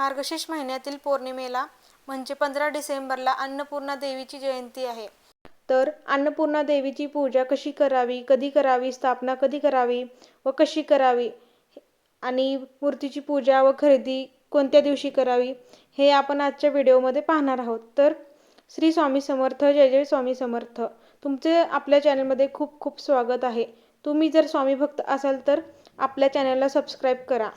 मार्गशीर्ष महिन्यातील पौर्णिमेला म्हणजे पंधरा डिसेंबरला अन्नपूर्णा देवीची जयंती आहे. तर अन्नपूर्णा देवीची पूजा कशी करावी कधी करावी स्थापना कधी करावी व कशी करावी आणि मूर्तीची पूजा व खरेदी कोणत्या दिवशी करावी हे आपण आजच्या व्हिडिओमध्ये पाहणार आहोत. तर श्री स्वामी समर्थ जय जय स्वामी समर्थ. तुमचे आपल्या चॅनलमध्ये खूप खूप स्वागत आहे. तुम्ही जर स्वामी भक्त असाल तर आपल्या चॅनलला सबस्क्राईब करा.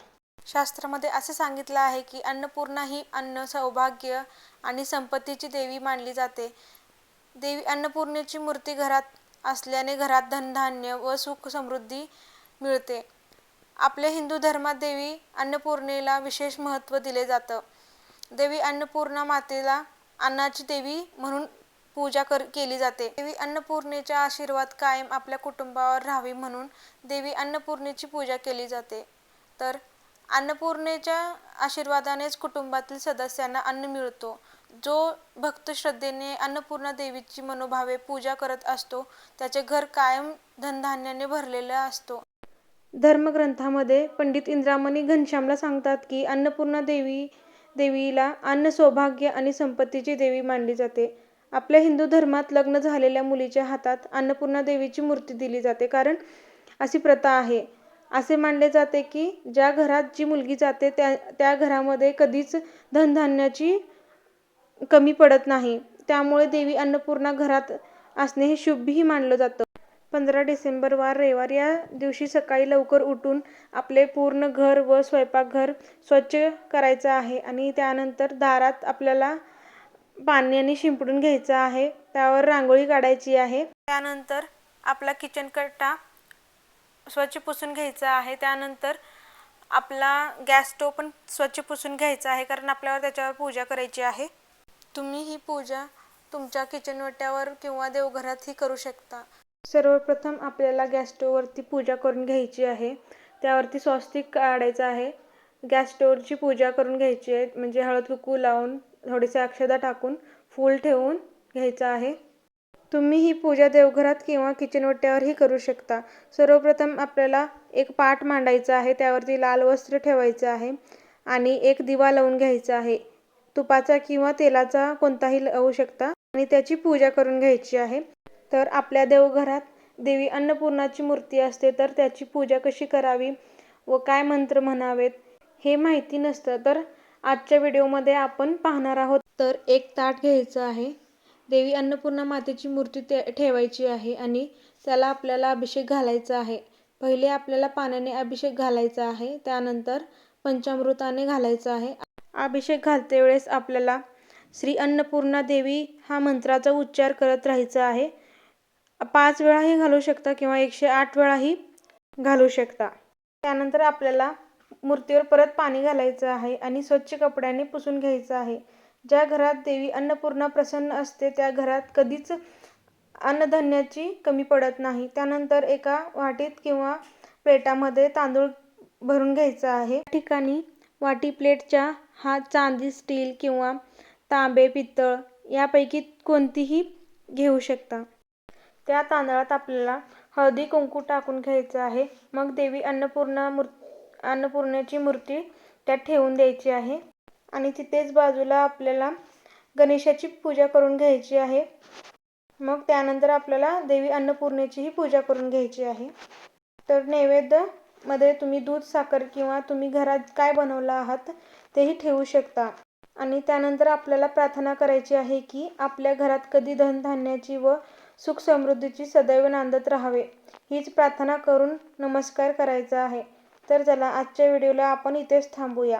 शास्त्रामध्ये असे सांगितलं आहे की अन्नपूर्णा ही अन्न सौभाग्य आणि संपत्तीची देवी मानली जाते. देवी अन्नपूर्णेची मूर्ती घरात असल्याने घरात धनधान्य व सुख समृद्धी मिळते. आपल्या हिंदू धर्मात देवी अन्नपूर्णेला विशेष महत्त्व दिले जातं. देवी अन्नपूर्णा मातेला अन्नाची देवी म्हणून पूजा कर केली जाते. देवी अन्नपूर्णेचा आशीर्वाद कायम आपल्या कुटुंबावर राहावी म्हणून देवी अन्नपूर्णेची पूजा केली जाते. तर अन्नपूर्णेच्या आशीर्वादानेच कुटुंबातील सदस्यांना अन्न मिळतो. जो भक्त श्रद्धेने अन्नपूर्णा देवीची मनोभावे पूजा करत असतो त्याचे घर कायम धनधान्याने भरलेले असतो. धर्मग्रंथामध्ये पंडित इंद्रामणी घनश्यामला सांगतात की अन्नपूर्णा देवी देवीला अन्न सौभाग्य आणि संपत्तीची देवी मानली जाते. आपल्या हिंदू धर्मात लग्न झालेल्या मुलीच्या हातात अन्नपूर्णा देवीची मूर्ती दिली जाते. कारण अशी प्रथा आहे. असे मानले जाते की ज्या घरात जी मुलगी जाते त्या त्या घरामध्ये कधीच धनधान्याची कमी पडत नाही. त्यामुळे देवी अन्नपूर्णा घरात असणे हे शुभही मानलं जातं. पंधरा डिसेंबर वार रविवार या दिवशी सकाळी लवकर उठून आपले पूर्ण घर व स्वयंपाकघर स्वच्छ करायचं आहे आणि त्यानंतर दारात आपल्याला पाण्याने शिंपडून घ्यायचं आहे. त्यावर रांगोळी काढायची आहे. त्यानंतर आपला किचन कट्टा स्वच्छ पुसून घ्यायचा आहे. त्यानंतर आपला गॅस स्टोव पण स्वच्छ पुसून घ्यायचा आहे कारण आपल्यावर त्याच्यावर पूजा करायची आहे. तुम्ही ही पूजा तुमच्या किचन वट्यावर किंवा देवघरातही करू शकता. सर्वप्रथम आपल्याला गॅस स्टोववरती पूजा करून घ्यायची आहे. त्यावरती स्वस्तिक काढायचं आहे. गॅस स्टोवरची पूजा करून घ्यायची आहे. म्हणजे हळद कुकू लावून थोडेसे अक्षदा टाकून फूल ठेवून घ्यायचं आहे. तुम्ही ही पूजा देवघरात किंवा किचनवट्यावरही करू शकता. सर्वप्रथम आपल्याला एक पाट मांडायचा आहे त्यावरती लाल वस्त्र ठेवायचं आहे आणि एक दिवा लावून घ्यायचा आहे. तुपाचा किंवा तेलाचा कोणताही लावू शकता आणि त्याची पूजा करून घ्यायची आहे. तर आपल्या देवघरात देवी अन्नपूर्णाची मूर्ती असते तर त्याची पूजा कशी करावी व काय मंत्र म्हणावेत हे माहिती नसतं. तर आजच्या व्हिडिओमध्ये आपण पाहणार आहोत. तर एक ताट घ्यायचं आहे. देवी अन्नपूर्णा मातेची मूर्ती ते ठेवायची आहे आणि त्याला आपल्याला अभिषेक घालायचा आहे. पहिले आपल्याला पाण्याने अभिषेक घालायचा आहे त्यानंतर पंचामृताने घालायचा आहे. अभिषेक घालते वेळेस आपल्याला श्री अन्नपूर्णा देवी हा मंत्राचा उच्चार करत राहायचा आहे. पाच वेळाही घालू शकता किंवा एकशे आठ वेळाही घालू शकता. त्यानंतर आपल्याला मूर्तीवर परत पाणी घालायचं आहे आणि स्वच्छ कपड्याने पुसून घ्यायचं आहे. ज्या घरात देवी अन्नपूर्णा प्रसन्न असते त्या घरात कधीच अन्नधान्याची कमी पडत नाही. त्यानंतर एका वाटीत किंवा प्लेटामध्ये तांदूळ भरून घ्यायचा आहे. ठिकाणी वाटी प्लेटच्या हा चांदी स्टील किंवा तांबे पितळ यापैकी कोणतीही घेऊ शकता. त्या तांदळात आपल्याला हळदी कुंकू टाकून घ्यायचं आहे. मग देवी अन्नपूर्णा मूर् अन्नपूर्णेची मूर्ती त्यात ठेवून द्यायची आहे. आणि तिथेच बाजूला आपल्याला गणेशाची पूजा करून घ्यायची आहे. मग त्यानंतर आपल्याला देवी अन्नपूर्णेचीही पूजा करून घ्यायची आहे. तर नैवेद्यमध्ये तुम्ही दूध साखर किंवा तुम्ही घरात काय बनवलं आहात तेही ठेवू शकता. आणि त्यानंतर आपल्याला प्रार्थना करायची आहे की आपल्या घरात कधी धनधान्याची व सुख समृद्धीची सदैव नांदत राहावे. हीच प्रार्थना करून नमस्कार करायचा आहे. तर चला आजच्या व्हिडिओला आपण इथेच थांबूया.